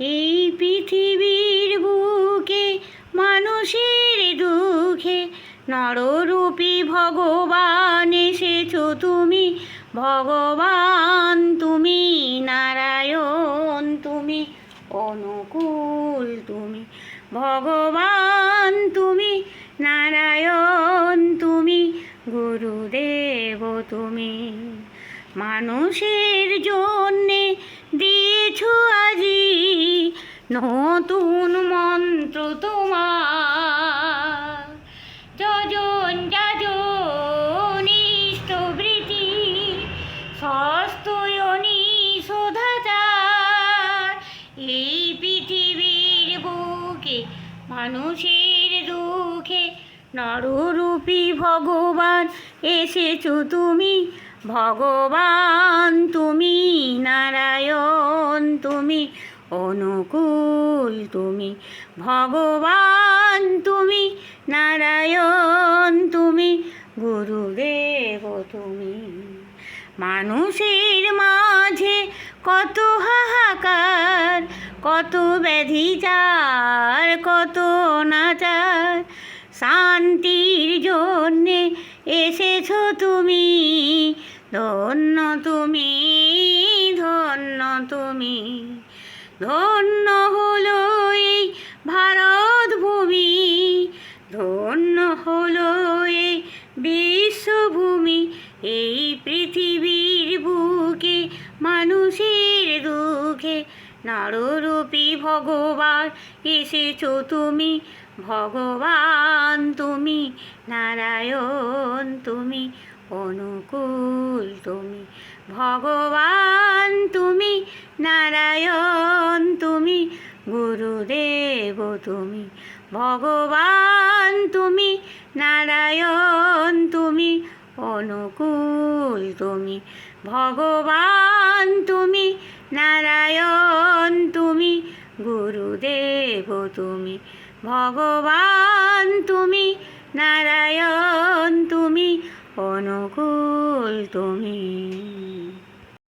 এই পৃথিবীর বুকে মানুষের দুঃখে নররূপী ভগবান এসেছ তুমি। ভগবান তুমি, নারায়ণ তুমি, অনুকূল তুমি। ভগবান তুমি, নারায়ণ তুমি, গুরুদেব তুমি। মানুষের জন্যে দিয়েছ নতুন মন্ত্র তোমার। যজন যাজন ইষ্টবৃতি সস্তয়নি শোধাচার এই পৃথিবীর বুকে, মানুষের দুঃখে নররূপী ভগবান এসেছ তুমি। ভগবান তুমি, নারায়ণ তুমি অনুকূল তুমি, ভগবান তুমি, নারায়ণ তুমি, গুরুদেব তুমি। মানুষের মাঝে কত হাহাকার, কত ব্যাধি যার, কত নাচার শান্তির জন্যে এসেছ তুমি, ধন্য তুমি ধন্য তুমি। ধন্য হলো এই ভারত ভূমি ধন্য হলো এই বিশ্বভূমি। এই পৃথিবীর বুকে, মানুষের দুঃখে নররূপী ভগবান এসেছ তুমি, ভগবান তুমি, নারায়ণ তুমি অনুকূল তুমি। ভগবান তুমি, নারায়ণ তুমি, গুরুদেব তুমি। ভগবান তুমি, নারায়ণ তুমি, অনুকূল তুমি। ভগবান তুমি, নারায়ণ তুমি, গুরুদেব তুমি। ভগবান তুমি, নারায়ণ তুমি অনুকূল তুমি।